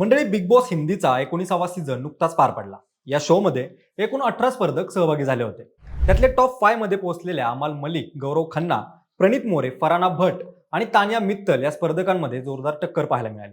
मंडळी Bigg Boss हिंदीचा एकोणीसावा सीझन नुकताच पार पडला. या शोमध्ये एकूण अठरा स्पर्धक सहभागी झाले होते. त्यातले टॉप फायमध्ये पोहोचलेल्या अमाल मलिक गौरव खन्ना प्रणित मोरे फराना भट आणि तानिया मित्तल या स्पर्धकांमध्ये जोरदार टक्कर पाहायला मिळाली.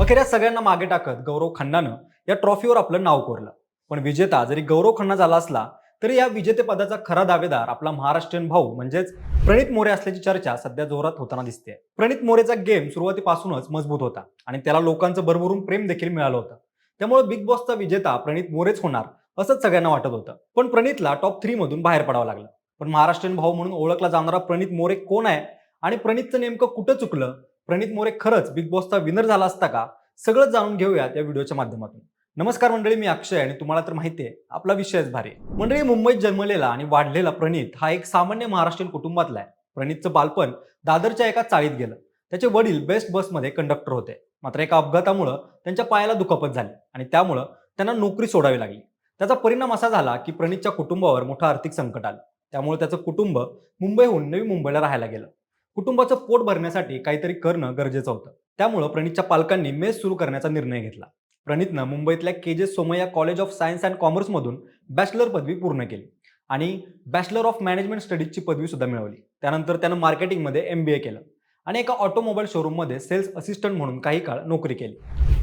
अखेर या सगळ्यांना मागे टाकत गौरव खन्नानं या ट्रॉफीवर आपलं नाव कोरलं. पण विजेता जरी गौरव खन्ना झाला असला तरी या विजेतेपदाचा खरा दावेदार आपला महाराष्ट्रीयन भाऊ म्हणजेच प्रणित मोरे असल्याची चर्चा सध्या जोरात होताना दिसते प्रणित मोरेचा गेम सुरुवातीपासूनच मजबूत होता आणि त्याला लोकांचं भरभरून प्रेम देखील मिळालं होतं. त्यामुळे बिग बॉसचा विजेता प्रणित मोरेच होणार असंच सगळ्यांना वाटत होतं. पण प्रणितला टॉप थ्री मधून बाहेर पडावं लागलं. पण महाराष्ट्रीयन भाऊ म्हणून ओळखला जाणारा प्रणित मोरे कोण आहे? आणि प्रणितचं नेमकं कुठं चुकलं? प्रणित मोरे खरंच बिग बॉसचा विनर झाला असता का? सगळं जाणून घेऊयात या व्हिडिओच्या माध्यमातून. नमस्कार मंडळी मी अक्षय आणि तुम्हाला तर माहिती आहे आपला विषयच भारी मंडळी मुंबईत जन्मलेला आणि वाढलेला प्रणित हा एक सामान्य महाराष्ट्रीयन कुटुंबातला आहे. प्रणितचं बालपण दादरच्या एका चाळीत गेलं. त्याचे वडील बेस्ट बसमध्ये कंडक्टर होते. मात्र एका अपघातामुळं त्यांच्या पायाला दुखापत झाली आणि त्यामुळं त्यांना नोकरी सोडावी लागली. त्याचा परिणाम असा झाला की प्रणितच्या कुटुंबावर मोठं आर्थिक संकट आलं. त्यामुळे त्याचं कुटुंब मुंबईहून नवी मुंबईला राहायला गेलं. कुटुंबाचं पोट भरण्यासाठी काहीतरी करणं गरजेचं होतं. त्यामुळं प्रणितच्या पालकांनी मेस सुरू करण्याचा निर्णय घेतला. प्रणितनं मुंबईतल्या K J Somaiya college of science and कॉमर्समधून bachelor पदवी पूर्ण केली. आणि बॅचलर ऑफ मॅनेजमेंट स्टडीजची पदवी सुद्धा मिळवली. त्यानंतर त्यानं मार्केटिंगमध्ये एम बी ए केलं. आणि एका ऑटोमोबाईल शोरूममध्ये सेल्स असिस्टंट म्हणून काही काळ नोकरी केली.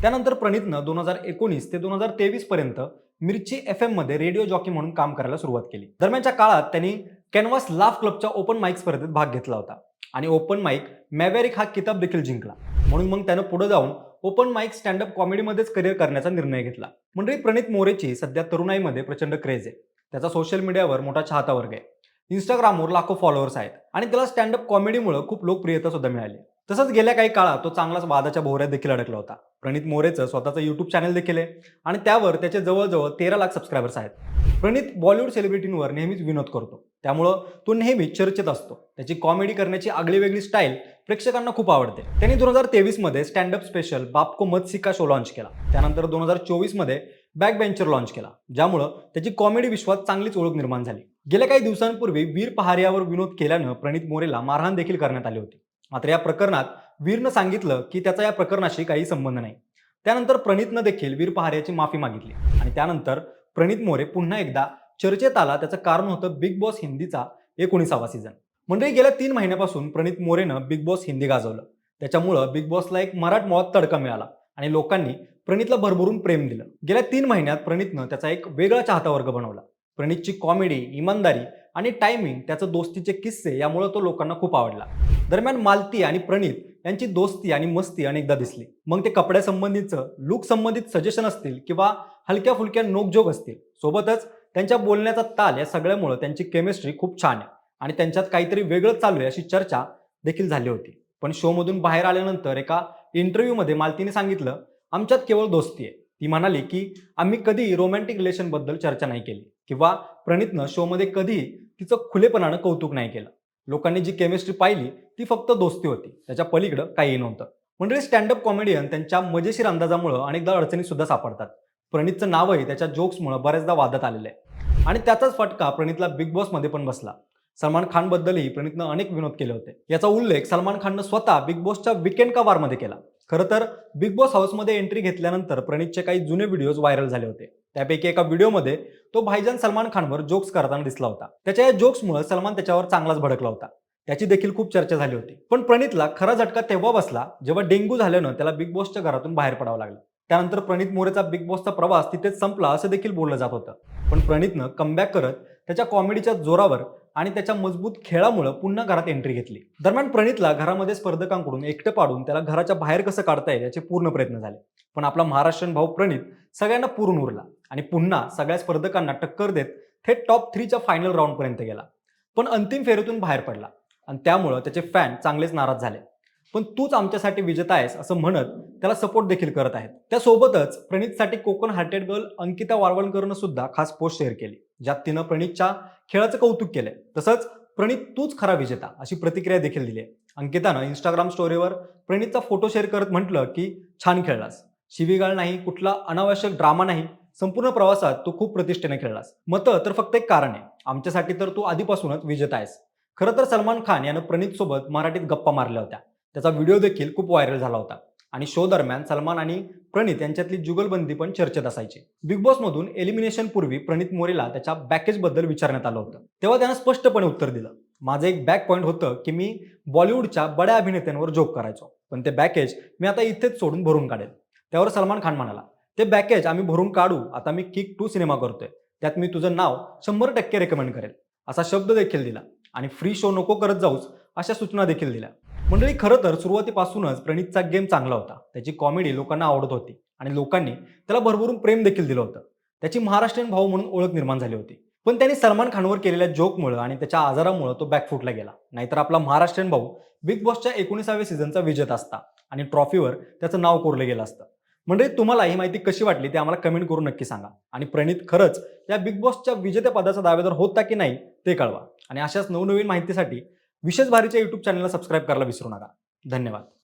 त्यानंतर प्रणितनं दोन हजार एकोणीस ते दोन हजार तेवीस पर्यंत मिरची एफ एममध्ये रेडिओ जॉकी म्हणून काम करायला सुरुवात केली. दरम्यानच्या काळात त्यांनी कॅनव्हास लाफ क्लबच्या ओपन माईक स्पर्धेत भाग घेतला होता. आणि ओपन माईक मॅवेरिक हा किताब देखील जिंकला. म्हणून मग त्यानं पुढे जाऊन ओपन माईक स्टँडअप कॉमेडीमध्येच करिअर करण्याचा निर्णय घेतला. मंडळी प्रणित मोरेची सध्या तरुणाईमध्ये प्रचंड क्रेज आहे. त्याचा सोशल मीडियावर मोठा चाहता वर्ग आहे. इंस्टाग्रामवर लाखो फॉलोअर्स आहेत. आणि त्याला स्टँडअप कॉमेडीमुळे खूप लोकप्रियता सुद्धा मिळाली. तसंच गेल्या काही काळात तो चांगलाच वादाच्या भोवऱ्यात देखील अडकला होता. प्रणित मोरेचं स्वतःचं युट्यूब चॅनल देखील आहे. आणि त्यावर त्याचे जवळजवळ तेरा लाख सबस्क्रायबर्स आहेत. प्रणित बॉलिवूड सेलिब्रिटींवर नेहमीच विनोद करतो. त्यामुळं तो नेहमी चर्चेत असतो. त्याची कॉमेडी करण्याची आगळी वेगळी स्टाईल प्रेक्षकांना खूप आवडते. त्यांनी दोन हजार तेवीसमध्ये स्टँडअप स्पेशल बापको मत सिका शो लॉन्च केला. त्यानंतर दोन हजार चोवीसमध्ये बॅक बेंचर लॉन्च केला ज्यामुळं त्याची कॉमेडी विश्वात चांगलीच ओळख निर्माण झाली. गेल्या काही दिवसांपूर्वी वीर पहारियावर विनोद केल्यानं प्रणित मोरेला मारहाण देखील करण्यात आली होती. मात्र या प्रकरणात वीरनं सांगितलं की त्याचा या प्रकरणाशी काही संबंध नाही. त्यानंतर प्रणितनं देखील वीर पहारियाची माफी मागितली आणि त्यानंतर प्रणित मोरे पुन्हा एकदा चर्चेत आला त्याचं कारण होतं बिग बॉस हिंदीचा एकोणीसावा सीझन मंडळी म्हणजे गेल्या तीन महिन्यापासून प्रणित मोरेनं बिग बॉस हिंदी गाजवलं. त्याच्यामुळं बिग बॉसला एक मराठमोळात तडका मिळाला आणि लोकांनी प्रणितला भरभरून प्रेम दिलं. गेल्या तीन महिन्यात प्रणितनं त्याचा एक वेगळा चाहता वर्ग बनवला. प्रणितची कॉमेडी इमानदारी आणि टायमिंग त्याचं दोस्तीचे किस्से यामुळे तो लोकांना खूप आवडला. दरम्यान मालती आणि प्रणित यांची दोस्ती आणि मस्ती अनेकदा दिसली. मग ते कपड्यासंबंधीचं लुक संबंधित सजेशन असतील किंवा हलक्या फुलक्या नोकझोक असतील सोबतच त्यांच्या बोलण्याचा ताल या सगळ्यामुळे त्यांची केमिस्ट्री खूप छान आहे. आणि त्यांच्यात काहीतरी वेगळं चालू आहे अशी चर्चा देखील झाली होती. पण शोमधून बाहेर आल्यानंतर एका इंटरव्ह्यूमध्ये मालतीने सांगितलं आमच्यात केवळ दोस्ती आहे. ती म्हणाली की आम्ही कधी रोमॅन्टिक रिलेशनबद्दल चर्चा नाही केली किंवा प्रणितनं शोमध्ये कधी तिचं खुलेपणानं कौतुक नाही केलं. लोकांनी जी केमिस्ट्री पाहिली ती फक्त दोस्ती होती. त्याच्या पलीकडं काही नव्हतं. म्हणजे स्टँडअप कॉमेडियन त्यांच्या मजेशीर अंदाजामुळं अनेकदा अडचणी सुद्धा सापडतात. प्रणितचं नावही त्याच्या जोक्समुळे बऱ्याचदा वादात आलेलं आहे. आणि त्याचाच फटका प्रणितला बिग बॉसमध्ये पण बसला. सलमान खानबद्दलही प्रणितनं अनेक विनोद केले होते. याचा उल्लेख सलमान खाननं स्वतः बिग बॉसच्या विकेंड का वारमध्ये केला. खरं तर बिग बॉस हाऊसमध्ये एंट्री घेतल्यानंतर प्रणितचे काही जुने व्हिडिओज व्हायरल झाले होते. त्यापैकी एका व्हिडिओमध्ये तो भाईजान सलमान खानवर जोक्स करताना दिसला होता. त्याच्या या जोक्समुळे सलमान त्याच्यावर चांगलाच भडकला होता. त्याची देखील खूप चर्चा झाली होती. पण प्रणितला खरा झटका तेव्हा बसला जेव्हा डेंग्यू झाल्यानं त्याला बिग बॉसच्या घरातून बाहेर पडावं लागलं. त्यानंतर प्रणित मोरेचा बिग बॉसचा प्रवास तिथेच संपला असं देखील बोललं जात होतं. पण प्रणितनं कमबॅक करत त्याच्या कॉमेडीच्या जोरावर आणि त्याच्या मजबूत खेळामुळे पुन्हा घरात एंट्री घेतली. दरम्यान प्रणितला घरामध्ये स्पर्धकांकडून एकटं पाडून त्याला घराच्या बाहेर कसं काढता येईल याचे पूर्ण प्रयत्न झाले. पण आपला महाराष्ट्रीयन भाऊ प्रणित सगळ्यांना पुरून उरला आणि पुन्हा सगळ्या स्पर्धकांना टक्कर देत थेट टॉप थ्रीच्या फायनल राऊंडपर्यंत गेला. पण अंतिम फेरीतून बाहेर पडला आणि त्यामुळं त्याचे फॅन चांगलेच नाराज झाले. पण तूच आमच्यासाठी विजेता आहेस असं म्हणत त्याला सपोर्ट देखील करत आहेत. त्यासोबतच प्रणितसाठी कोकण हार्टेड गर्ल अंकिता वाळवणकरनं सुद्धा खास पोस्ट शेअर केली ज्यात तिनं प्रणितच्या खेळाचं कौतुक केलंय. तसंच प्रणित तूच खरा विजेता अशी प्रतिक्रिया देखील दिली आहे अंकितानं इंस्टाग्राम स्टोरीवर प्रणितचा फोटो शेअर करत म्हटलं की छान खेळलास. शिवीगाळ नाही कुठला अनावश्यक ड्रामा नाही. संपूर्ण प्रवासात तू खूप प्रतिष्ठेने खेळलास. मतं तर फक्त एक कारण आहे. आमच्यासाठी तर तू आधीपासूनच विजेता आहेस. खरं तर सलमान खान यानं प्रणित सोबत मराठीत गप्पा मारल्या होत्या. त्याचा व्हिडिओ देखील खूप व्हायरल झाला होता. आणि शो दरम्यान सलमान आणि प्रणित यांच्यातली जुगलबंदी पण चर्चेत असायची. बिग बॉसमधून एलिमिनेशन पूर्वी प्रणित मोरेला त्याच्या बॅकेजबद्दल विचारण्यात आलं होतं. तेव्हा त्यानं स्पष्टपणे उत्तर दिलं. माझं एक बॅक पॉईंट होतं की मी बॉलिवूडच्या बड्या अभिनेत्यांवर जोक करायचो. पण ते बॅकेज मी आता इथेच सोडून भरून काढेल. त्यावर सलमान खान म्हणाला ते बॅकेज आम्ही भरून काढू. आता मी किक टू सिनेमा करतोय. त्यात मी तुझं नाव शंभर टक्के रेकमेंड करेल. असा शब्द देखील दिला. आणि फ्री शो नको करत जाऊस अशा सूचना देखील दिल्या. मंडळी खरं तर सुरुवातीपासूनच प्रणितचा गेम चांगला होता. त्याची कॉमेडी लोकांना आवडत होती आणि लोकांनी त्याला भरभरून प्रेम देखील दिलं होतं. त्याची महाराष्ट्रीयन भाऊ म्हणून ओळख निर्माण झाली होती. पण त्याने सलमान खानवर केलेल्या जोकमुळे आणि त्याच्या आजारामुळे तो बॅकफुटला गेला. नाहीतर आपला महाराष्ट्रीयन भाऊ बिग बॉसच्या एकोणीसाव्या सीझनचा विजेता असता आणि ट्रॉफीवर त्याचं नाव कोरलं गेलं असतं. म्हणजे तुम्हाला ही माहिती कशी वाटली ते आम्हाला कमेंट करून नक्की सांगा. आणि प्रणित खरंच या बिग बॉसच्या विजेतेपदाचा दावेदार होता की नाही ते कळवा. आणि अशाच नवनवीन माहितीसाठी विशेष भारीच्या यूट्यूब चॅनलला सबस्क्राईब करायला विसरू नका. धन्यवाद.